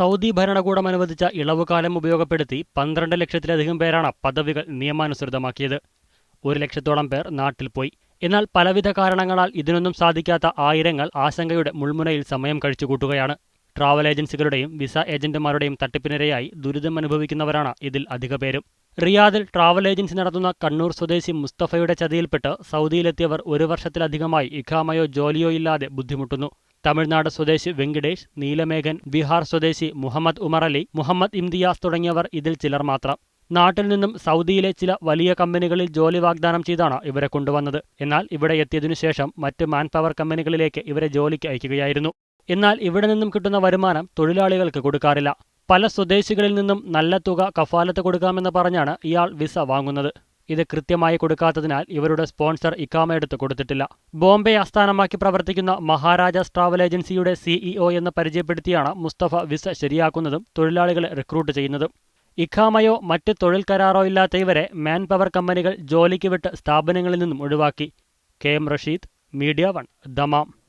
Saudi ഭരണകൂടം അനുവദിച്ച ഇളവുകാലം ഉപയോഗപ്പെടുത്തി പന്ത്രണ്ട് ലക്ഷത്തിലധികം പേരാണ് പദവികൾ നിയമാനുസൃതമാക്കിയത്. ഒരു ലക്ഷത്തോളം പേർ നാട്ടിൽ പോയി. എന്നാൽ പലവിധ കാരണങ്ങളാൽ ഇതിനൊന്നും സാധിക്കാത്ത ആയിരങ്ങൾ ആശങ്കയുടെ മുൾമുനയിൽ സമയം കഴിച്ചുകൂട്ടുകയാണ്. ട്രാവൽ ഏജൻസികളുടെയും വിസ ഏജന്റുമാരുടെയും തട്ടിപ്പിനിരയായി ദുരിതം അനുഭവിക്കുന്നവരാണ് ഇതിൽ അധിക പേരും. റിയാദിൽ ട്രാവൽ ഏജൻസി നടത്തുന്ന കണ്ണൂർ സ്വദേശി മുസ്തഫയുടെ ചതിയിൽപ്പെട്ട് സൗദിയിലെത്തിയവർ ഒരു വർഷത്തിലധികമായി ഇഖാമയോ ജോലിയോ ഇല്ലാതെ ബുദ്ധിമുട്ടുന്നു. തമിഴ്നാട് സ്വദേശി വെങ്കിടേഷ് നീലമേഘൻ ബീഹാർ സ്വദേശി മുഹമ്മദ് ഉമർ അലി മുഹമ്മദ് ഇംതിയാസ് തുടങ്ങിയവർ ഇതിൽ ചിലർ മാത്രം. നാട്ടിൽ നിന്നും സൗദിയിലെ ചില വലിയ കമ്പനികളിൽ ജോലി വാഗ്ദാനം ചെയ്താണ് ഇവരെ കൊണ്ടുവന്നത്. എന്നാൽ ഇവിടെ എത്തിയതിനു ശേഷം മറ്റ് മാൻ പവർ കമ്പനികളിലേക്ക് ഇവരെ ജോലിക്ക് അയക്കുകയായിരുന്നു. എന്നാൽ ഇവിടെ നിന്നും കിട്ടുന്ന വരുമാനം തൊഴിലാളികൾക്ക് കൊടുക്കാറില്ല. പല സ്വദേശികളിൽ നിന്നും നല്ല തുക കഫാലത്ത് കൊടുക്കാമെന്ന് പറഞ്ഞാണ് ഇയാൾ വിസ വാങ്ങുന്നത്. ഇത് കൃത്യമായി കൊടുക്കാത്തതിനാൽ ഇവരുടെ സ്പോൺസർ ഇക്കാമ എടുത്ത് കൊടുത്തിട്ടില്ല. ബോംബെ ആസ്ഥാനമാക്കി പ്രവർത്തിക്കുന്ന മഹാരാജാസ് ട്രാവൽ ഏജൻസിയുടെ സിഇഒ എന്ന് പരിചയപ്പെടുത്തിയാണ് മുസ്തഫ വിസ ശരിയാക്കുന്നതും തൊഴിലാളികളെ റിക്രൂട്ട് ചെയ്യുന്നതും. ഇഖാമയോ മറ്റ് തൊഴിൽ കരാറോ ഇല്ലാത്ത ഇവരെ മാൻ പവർ കമ്പനികൾ ജോലിക്ക് വിട്ട് സ്ഥാപനങ്ങളിൽ നിന്നും ഒഴിവാക്കി. K M Rasheed media one Dammam.